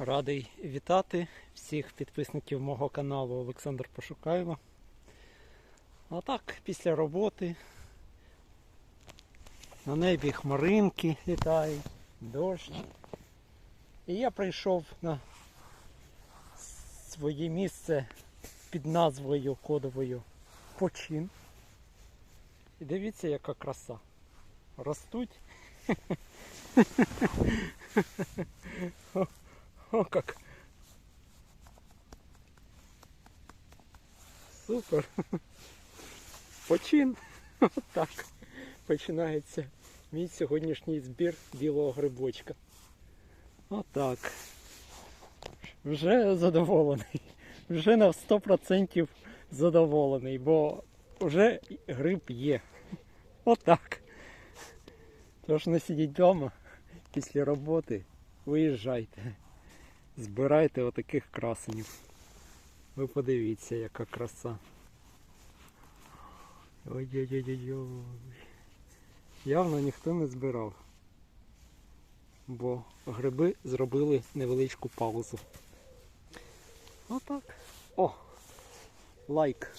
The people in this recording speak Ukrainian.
Радий вітати всіх підписників мого каналу Олександр Пошукайло. А так, після роботи на небі хмаринки літають, дощ. І я прийшов на своє місце під назвою кодовою Почин. І дивіться, яка краса. Ростуть. О, как. Супер. Почин. Так. Починається мій сьогоднішній збір білого грибочка. Отак. Вже задоволений. Вже на 100% задоволений, бо вже гриб є. Отак. Тож не сидіть вдома після роботи. Виїжджайте. Збирайте отаких красенів. Ви подивіться, яка краса. Ой-ой-ой-ой. Явно ніхто не збирав. Бо гриби зробили невеличку паузу. Отак. О! Лайк.